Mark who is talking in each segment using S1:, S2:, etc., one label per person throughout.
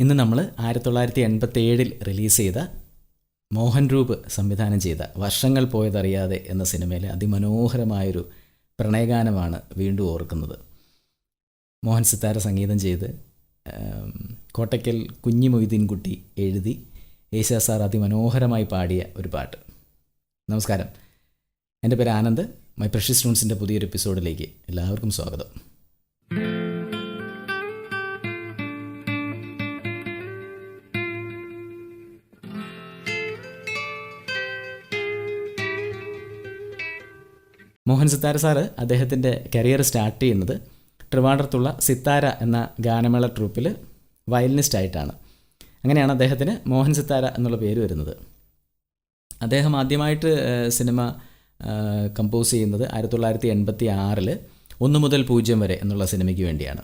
S1: ഇന്ന് നമ്മൾ ആയിരത്തി തൊള്ളായിരത്തി എൺപത്തി ഏഴിൽ റിലീസ് ചെയ്ത മോഹൻ രൂപ് സംവിധാനം ചെയ്ത വർഷങ്ങൾ പോയതറിയാതെ എന്ന സിനിമയിലെ അതിമനോഹരമായൊരു പ്രണയഗാനമാണ് വീണ്ടും ഓർക്കുന്നത്. മോഹൻ സിത്താര സംഗീതം ചെയ്ത് കോട്ടയ്ക്കൽ കുഞ്ഞി മൊയ്തീൻകുട്ടി എഴുതി യേശാ സാർ അതിമനോഹരമായി പാടിയ ഒരു പാട്ട്. നമസ്കാരം. എന്റെ പേര് ആനന്ദ്. മൈ പ്രഷ്യസ് സ്റ്റൂൺസിന്റെ പുതിയൊരു എപ്പിസോഡിലേക്ക് എല്ലാവർക്കും സ്വാഗതം. മോഹൻ സിത്താര സാറ് അദ്ദേഹത്തിന്റെ കരിയർ സ്റ്റാർട്ട് ചെയ്യുന്നത് ട്രിവാൻഡ്രത്തുള്ള സിത്താര എന്ന ഗാനമേള ട്രൂപ്പിൽ വയലിനിസ്റ്റ് ആയിട്ടാണ് അങ്ങനെയാണ് അദ്ദേഹത്തിന് മോഹൻ സിത്താര എന്നുള്ള പേര് വരുന്നത്. അദ്ദേഹം ആദ്യമായിട്ട് സിനിമ കമ്പോസ് ചെയ്യുന്നത് ആയിരത്തി തൊള്ളായിരത്തി എൺപത്തി ആറിൽ ഒന്ന് മുതൽ പൂജ്യം വരെ എന്നുള്ള സിനിമയ്ക്ക് വേണ്ടിയാണ്.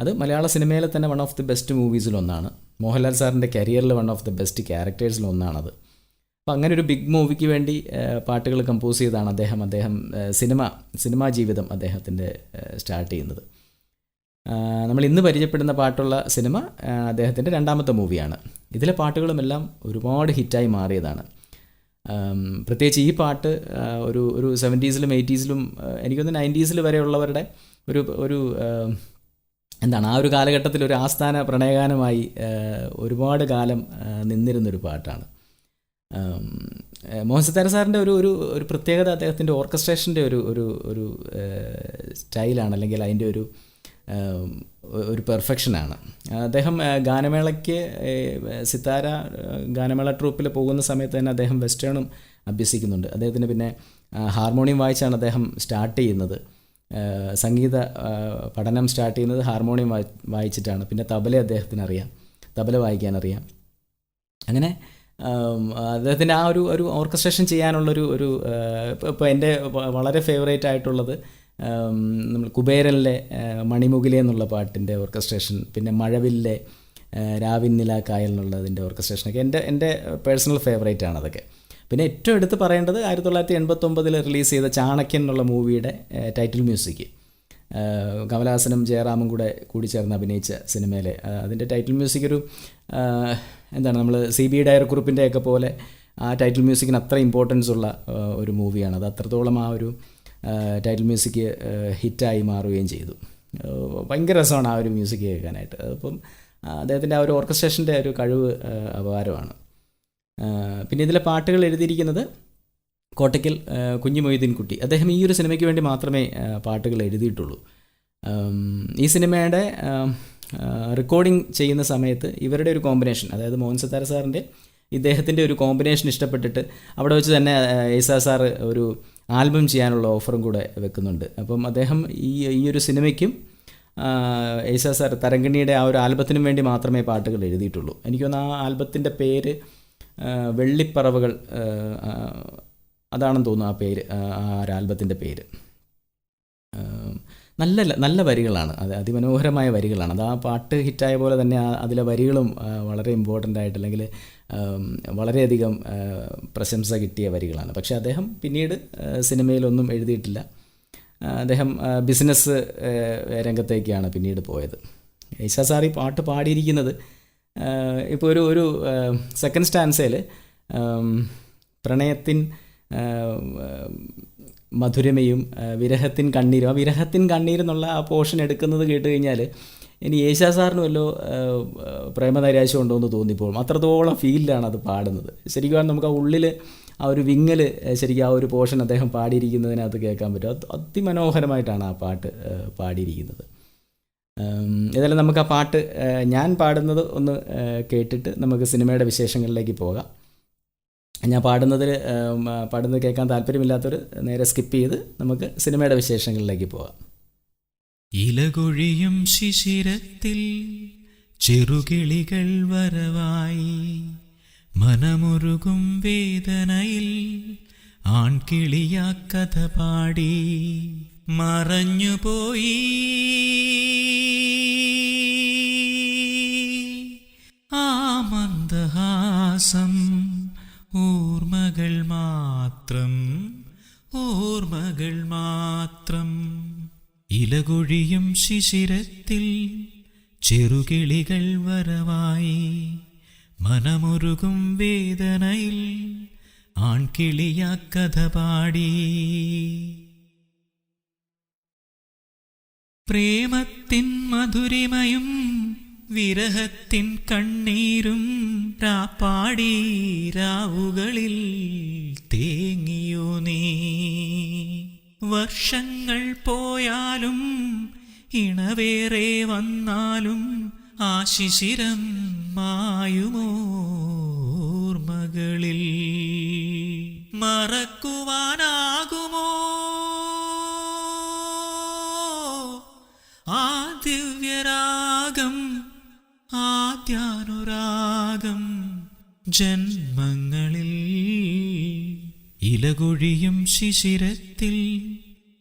S1: അത് മലയാള സിനിമയിലെ തന്നെ വൺ ഓഫ് ദി ബെസ്റ്റ് മൂവീസിലൊന്നാണ് മോഹൻലാൽ സാറിന്റെ കരിയറിൽ വൺ ഓഫ് ദി ബെസ്റ്റ് ക്യാരക്ടേഴ്സിലൊന്നാണത് അപ്പോൾ അങ്ങനെ ഒരു ബിഗ് മൂവിക്ക് വേണ്ടി പാട്ടുകൾ കമ്പോസ് ചെയ്താണ് അദ്ദേഹം. അദ്ദേഹം സിനിമ സിനിമാ ജീവിതം അദ്ദേഹത്തിന്റെ സ്റ്റാർട്ട് ചെയ്യുന്നത്. നമ്മൾ ഇന്ന് പരിചയപ്പെടുന്ന പാട്ടുള്ള സിനിമ അദ്ദേഹത്തിന്റെ രണ്ടാമത്തെ മൂവിയാണ് ഇതിലെ പാട്ടുകളുമെല്ലാം ഒരുപാട് ഹിറ്റായി മാറിയതാണ്. പ്രത്യേകിച്ച് ഈ പാട്ട് ഒരു ഒരു സെവന്റീസിലും എയ്റ്റീസിലും എനിക്കൊന്ന് നയന്റീസിൽ വരെയുള്ളവരുടെ ഒരു ഒരു എന്താണ് ആ ഒരു കാലഘട്ടത്തിൽ ഒരു ആസ്ഥാന പ്രണയഗാനമായി ഒരുപാട് കാലം നിന്നിരുന്നൊരു പാട്ടാണ്. മോഹൻ സത്താര സാറിന്റെ ഒരു ഒരു ഒരു പ്രത്യേകത അദ്ദേഹത്തിന്റെ ഓർക്കസ്ട്രേഷന്റെ ഒരു ഒരു ഒരു സ്റ്റൈലാണ് അല്ലെങ്കിൽ അതിന്റെ ഒരു ഒരു പെർഫെക്ഷനാണ് അദ്ദേഹം ഗാനമേളയ്ക്ക് സിത്താര ഗാനമേള ട്രൂപ്പിൽ പോകുന്ന സമയത്ത് തന്നെ അദ്ദേഹം വെസ്റ്റേണും അഭ്യസിക്കുന്നുണ്ട്. അദ്ദേഹത്തിന് പിന്നെ ഹാർമോണിയം വായിച്ചാണ് അദ്ദേഹം സ്റ്റാർട്ട് ചെയ്യുന്നത്. സംഗീത പഠനം സ്റ്റാർട്ട് ചെയ്യുന്നത് ഹാർമോണിയം വായിച്ചിട്ടാണ്. പിന്നെ തബല അദ്ദേഹത്തിന് അറിയാം തബല വായിക്കാൻ അറിയാം അങ്ങനെ അദ്ദേഹത്തിന്റെ ആ ഒരു ഒരു ഓർക്കസ്ട്രേഷൻ ചെയ്യാനുള്ളൊരു ഒരു ഇപ്പോൾ എന്റെ വളരെ ഫേവറേറ്റ് ആയിട്ടുള്ളത് നമ്മൾ കുബേരനിലെ മണിമുകിലെ എന്നുള്ള പാട്ടിന്റെ ഓർക്കസ്ട്രേഷൻ പിന്നെ മഴവില്ലെ രാവിന്നില കായൽ എന്നുള്ളതിന്റെ ഓർക്കസ്ട്രേഷനൊക്കെ എന്റെ എന്റെ പേഴ്സണൽ ഫേവറേറ്റ് ആണ് അതൊക്കെ. പിന്നെ ഏറ്റവും എടുത്ത് പറയേണ്ടത് ആയിരത്തി തൊള്ളായിരത്തി എൺപത്തൊമ്പതിൽ റിലീസ് ചെയ്ത ചാണക്യൻ എന്നുള്ള മൂവിയുടെ ടൈറ്റിൽ മ്യൂസിക് കമലഹാസനും ജയറാമും കൂടെ കൂടി ചേർന്ന് അഭിനയിച്ച സിനിമയിലെ അതിന്റെ ടൈറ്റിൽ മ്യൂസിക് ഒരു എന്താണ് നമ്മൾ സി ബി ഡയറക്കുറിപ്പിന്റെ ഒക്കെ പോലെ ആ ടൈറ്റിൽ മ്യൂസിക്കിന് അത്ര ഇമ്പോർട്ടൻസ് ഉള്ള ഒരു മൂവിയാണ്. അത് അത്രത്തോളം ആ ഒരു ടൈറ്റിൽ മ്യൂസിക് ഹിറ്റായി മാറുകയും ചെയ്തു. ഭയങ്കര രസമാണ് ആ ഒരു മ്യൂസിക് കേൾക്കാനായിട്ട്. അതിപ്പം ആഹ് അദ്ദേഹത്തിന്റെ ആ ഒരു ഓർക്കസ്ട്രേഷന്റെ ഒരു കഴിവ് അപാരമാണ്. പിന്നെ ഇതിലെ പാട്ടുകൾ എഴുതിയിരിക്കുന്നത് കോട്ടയ്ക്കൽ കുഞ്ഞു മൊയ്തീൻകുട്ടി അദ്ദേഹം ഈ ഒരു സിനിമയ്ക്ക് വേണ്ടി മാത്രമേ പാട്ടുകൾ എഴുതിയിട്ടുള്ളൂ. ഈ സിനിമയുടെ റെക്കോർഡിംഗ് ചെയ്യുന്ന സമയത്ത് ഇവരുടെ ഒരു കോമ്പിനേഷൻ അതായത് മോഹൻ സത്താര സാറിന്റെ ഇദ്ദേഹത്തിന്റെ ഒരു കോമ്പിനേഷൻ ഇഷ്ടപ്പെട്ടിട്ട് അവിടെ വെച്ച് തന്നെ ഏസാ സാർ ഒരു ആൽബം ചെയ്യാനുള്ള ഓഫറും കൂടെ വെക്കുന്നുണ്ട്. അപ്പം അദ്ദേഹം ഈ ഈ ഒരു സിനിമയ്ക്കും ഏസാ സാർ തരംഗിണിയുടെ ആ ഒരു ആൽബത്തിനും വേണ്ടി മാത്രമേ പാട്ടുകൾ എഴുതിയിട്ടുള്ളൂ. എനിക്ക് തോന്നുന്നു ആ ആൽബത്തിന്റെ പേര് വെള്ളിപ്പറവുകൾ അതാണെന്ന് തോന്നുന്നു ആ പേര് ആ ഒരു ആൽബത്തിന്റെ പേര്. നല്ല നല്ല വരികളാണ്. അത് അതിമനോഹരമായ വരികളാണ്. അത് ആ പാട്ട് ഹിറ്റായ പോലെ തന്നെ അതിലെ വരികളും വളരെ ഇമ്പോർട്ടന്റ് ആയിട്ട് അല്ലെങ്കിൽ വളരെയധികം പ്രശംസ കിട്ടിയ വരികളാണ്. പക്ഷേ അദ്ദേഹം പിന്നീട് സിനിമയിലൊന്നും എഴുതിയിട്ടില്ല. അദ്ദേഹം ബിസിനസ് രംഗത്തേക്കാണ് പിന്നീട് പോയത്. ഐഷ സാർ ഈ പാട്ട് പാടിയിരിക്കുന്നത് ഇപ്പോൾ ഒരു ഒരു സെക്കൻഡ് സ്റ്റാൻസയിൽ പ്രണയത്തിൻ മധുരമയും വിരഹത്തിൻ കണ്ണീരും. ആ വിരഹത്തിൻ കണ്ണീരെന്നുള്ള ആ പോർഷൻ എടുക്കുന്നത് കേട്ട് കഴിഞ്ഞാൽ ഇനി യേശാ സാറിന് വല്ലോ പ്രേമനൈരാശ്യം ഉണ്ടോ എന്ന് തോന്നിപ്പോഴും അത്രത്തോളം ഫീലിലാണ് അത് പാടുന്നത്. ശരിക്കും നമുക്ക് ആ ഉള്ളിൽ ആ ഒരു വിങ്ങൽ ശരിക്കും ആ ഒരു പോർഷൻ അദ്ദേഹം പാടിയിരിക്കുന്നതിനകത്ത് കേൾക്കാൻ പറ്റും. അത് അതിമനോഹരമായിട്ടാണ് ആ പാട്ട് പാടിയിരിക്കുന്നത്. ഇതെല്ലാം നമുക്ക് ആ പാട്ട് ഞാൻ പാടുന്നത് ഒന്ന് കേട്ടിട്ട് നമുക്ക് സിനിമയുടെ വിശേഷങ്ങളിലേക്ക് പോകാം. ഞാൻ പാടുന്നതിൽ പാടുന്നത് കേൾക്കാൻ താല്പര്യമില്ലാത്തവർ നേരെ സ്കിപ്പ് ചെയ്ത് നമുക്ക് സിനിമയുടെ വിശേഷങ്ങളിലേക്ക് പോകാം
S2: ഇലകൊഴിയും ശിശിരത്തിൽ ചെറുകിളികൾ വരവായി. മനമുരുകും വേദനയിൽ ആൺകിളിയാ കഥ പാടി. മറഞ്ഞുപോയി. ആ മന്ദഹാസം ഓർമ്മകൾ മാത്രം ഓർമ്മകൾ മാത്രം. ഇലകൊഴിയും ശിശിരത്തിൽ ചെറുകിളികൾ വരവായി. മനമുരുകും വേദനയിൽ ആൺകിളിയാ കഥ പാടി. പ്രേമത്തിൻ മധുരിമയും വിരഹത്തിൻ കണ്ണീരും രാപ്പാടി രാവുകളിൽ തേങ്ങിയോ നീ. വർഷങ്ങൾ പോയാലും ഇണവേറെ വന്നാലും ആ ശിശിരം മായുമോർമകളിൽ മറക്കുവാനാകുമോ? ആ ദിവ്യരാഗം ആദ്യാനുരാഗം ജന്മങ്ങളിൽ ഇലകൊഴിയും ശിശിരത്തിൽ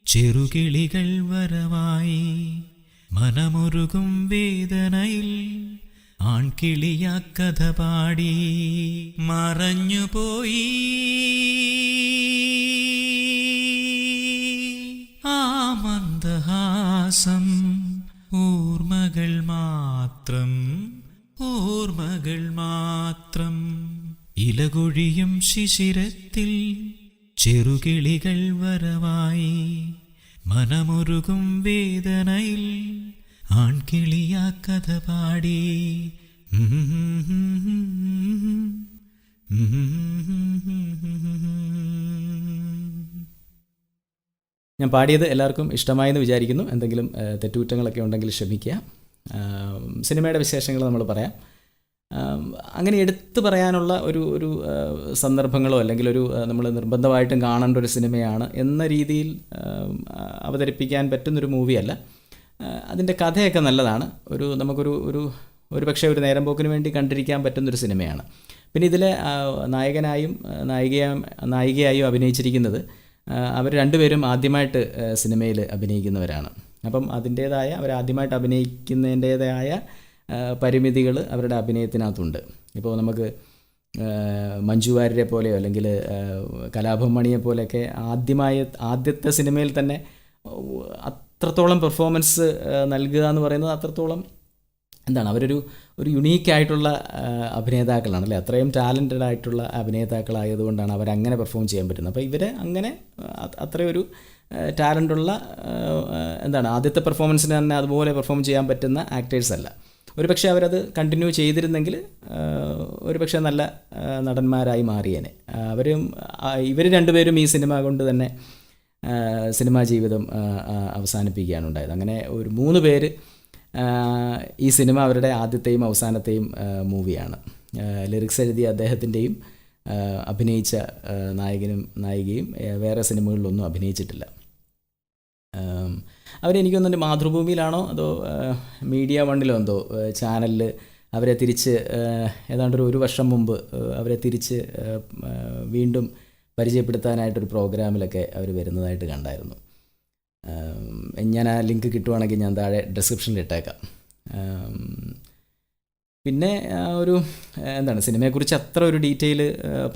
S2: ചെറുകിളികൾ വരവായി മനമുരുകും വേദനയിൽ ആൺകിളിയാ കഥ പാടി മറഞ്ഞുപോയി. ആ മന്ദഹാസം ഓർമ്മകൾ മാത്രം ഓർമ്മകൾ മാത്രം. ഇലകൊഴിയും ശിശിരത്തിൽ ചെറുകിളികൾ വരവായി. മനമൊരുകും വേദനയിൽ ആൺകിളിയാ കഥ പാടി.
S1: ഞാൻ പാടിയത് എല്ലാവർക്കും ഇഷ്ടമായെന്ന് വിചാരിക്കുന്നു. എന്തെങ്കിലും തെറ്റുകുറ്റങ്ങളൊക്കെ ഉണ്ടെങ്കിൽ ക്ഷമിക്കുക. സിനിമയുടെ വിശേഷങ്ങൾ നമ്മൾ പറയാം. അങ്ങനെ എടുത്തു പറയാനുള്ള ഒരു ഒരു സന്ദർഭങ്ങളോ അല്ലെങ്കിൽ ഒരു നമ്മൾ നിർബന്ധമായിട്ടും കാണേണ്ട ഒരു സിനിമയാണ് എന്ന രീതിയിൽ അവതരിപ്പിക്കാൻ പറ്റുന്നൊരു മൂവിയല്ല. അതിന്റെ കഥയൊക്കെ നല്ലതാണ്. ഒരു നമുക്കൊരു ഒരു ഒരു പക്ഷേ ഒരു നേരം പോക്കിന് വേണ്ടി കണ്ടിരിക്കാൻ പറ്റുന്നൊരു സിനിമയാണ്. പിന്നെ ഇതിലെ നായകനായും നായികയായും നായികയായും അഭിനയിച്ചിരിക്കുന്നത് അവർ രണ്ടുപേരും ആദ്യമായിട്ട് സിനിമയിൽ അഭിനയിക്കുന്നവരാണ്. അപ്പം അതിന്റേതായ അവർ ആദ്യമായിട്ട് അഭിനയിക്കുന്നതിന്റേതായ പരിമിതികൾ അവരുടെ അഭിനയത്തിനകത്തുണ്ട്. ഇപ്പോൾ നമുക്ക് മഞ്ജു വാര്യരെ പോലെയോ അല്ലെങ്കിൽ കലാഭം മണിയെ പോലെയൊക്കെ ആദ്യമായ ആദ്യത്തെ സിനിമയിൽ തന്നെ അത്രത്തോളം പെർഫോമൻസ് നൽകുക എന്ന് പറയുന്നത് അത്രത്തോളം എന്താണ് അവരൊരു ഒരു യുണീക്കായിട്ടുള്ള അഭിനേതാക്കളാണ് അല്ലേ? അത്രയും ടാലന്റഡ് ആയിട്ടുള്ള അഭിനേതാക്കളായതുകൊണ്ടാണ് അവരങ്ങനെ പെർഫോം ചെയ്യാൻ പറ്റുന്നത്. അപ്പോൾ ഇവരെ അങ്ങനെ അത്രയൊരു ടാലന്റുള്ള എന്താണ് ആദ്യത്തെ പെർഫോമൻസിന് തന്നെ അതുപോലെ പെർഫോം ചെയ്യാൻ പറ്റുന്ന ആക്ടേഴ്സ് അല്ല. ഒരു പക്ഷേ അവരത് കണ്ടിന്യൂ ചെയ്തിരുന്നെങ്കിൽ ഒരു പക്ഷേ നല്ല നടന്മാരായി മാറിയേനെ. അവരും ഇവർ രണ്ടുപേരും ഈ സിനിമ കൊണ്ട് തന്നെ സിനിമാ ജീവിതം അവസാനിപ്പിക്കുകയാണ് ഉണ്ടായത്. അങ്ങനെ ഒരു മൂന്ന് പേര് ഈ സിനിമ അവരുടെ ആദ്യത്തെയും അവസാനത്തെയും മൂവിയാണ്. ലിറിക്സ് എഴുതിയ അദ്ദേഹത്തിന്റെയും അഭിനയിച്ച നായകനും നായികയും വേറെ സിനിമകളിലൊന്നും അഭിനയിച്ചിട്ടില്ല. ആം, അവരെനിക്ക് തോന്നുന്നു മാതൃഭൂമിയിലാണോ അതോ മീഡിയ വണ്ണിലോ എന്തോ ചാനലിൽ അവരെ തിരിച്ച് ഏതാണ്ട് ഒരു വർഷം മുമ്പ് അവരെ തിരിച്ച് വീണ്ടും പരിചയപ്പെടുത്താനായിട്ടൊരു പ്രോഗ്രാമിലൊക്കെ അവർ വരുന്നതായിട്ട് കണ്ടായിരുന്നു. ഞാൻ ആ ലിങ്ക് കിട്ടുവാണെങ്കിൽ ഞാൻ താഴെ ഡിസ്ക്രിപ്ഷനിൽ ഇട്ടേക്കാം പിന്നെ ഒരു എന്താണ് സിനിമയെക്കുറിച്ച് അത്ര ഒരു ഡീറ്റെയിൽ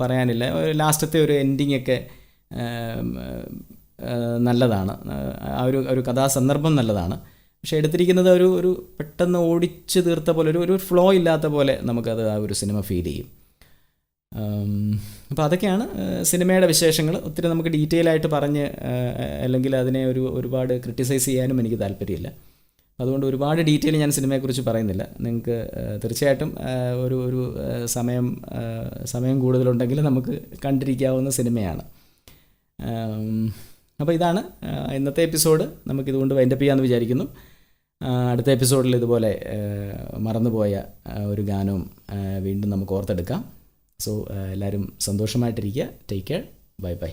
S1: പറയാനില്ല. ലാസ്റ്റത്തെ ഒരു എൻഡിങ് ഒക്കെ നല്ലതാണ്. ആ ഒരു ഒരു കഥാസന്ദർഭം നല്ലതാണ്. പക്ഷേ എടുത്തിരിക്കുന്നത് ഒരു ഒരു പെട്ടെന്ന് ഓടിച്ച് തീർത്ത പോലെ ഒരു ഒരു ഫ്ലോ ഇല്ലാത്ത പോലെ നമുക്കത് ആ ഒരു സിനിമ ഫീൽ ചെയ്യും. അപ്പോൾ അതൊക്കെയാണ് സിനിമയുടെ വിശേഷങ്ങൾ. ഒത്തിരി നമുക്ക് ഡീറ്റെയിൽ ആയിട്ട് പറഞ്ഞ് അല്ലെങ്കിൽ അതിനെ ഒരു ഒരുപാട് ക്രിട്ടിസൈസ് ചെയ്യാനും എനിക്ക് താല്പര്യമില്ല. അതുകൊണ്ട് ഒരുപാട് ഡീറ്റെയിൽ ഞാൻ സിനിമയെക്കുറിച്ച് പറയുന്നില്ല. നിങ്ങൾക്ക് തീർച്ചയായിട്ടും ഒരു ഒരു സമയം സമയം കൂടുതലുണ്ടെങ്കിൽ നമുക്ക് കണ്ടിരിക്കാവുന്ന സിനിമയാണ്. അപ്പോൾ ഇതാണ് ഇന്നത്തെ എപ്പിസോഡ്. നമുക്കിതുകൊണ്ട് വൈൻഡപ്പ് ചെയ്യാമെന്ന് വിചാരിക്കുന്നു. അടുത്ത എപ്പിസോഡിൽ ഇതുപോലെ മറന്നുപോയ ഒരു ഗാനവും വീണ്ടും നമുക്ക് ഓർത്തെടുക്കാം. സോ എല്ലാവരും സന്തോഷമായിട്ടിരിക്കുക. Take care bye bye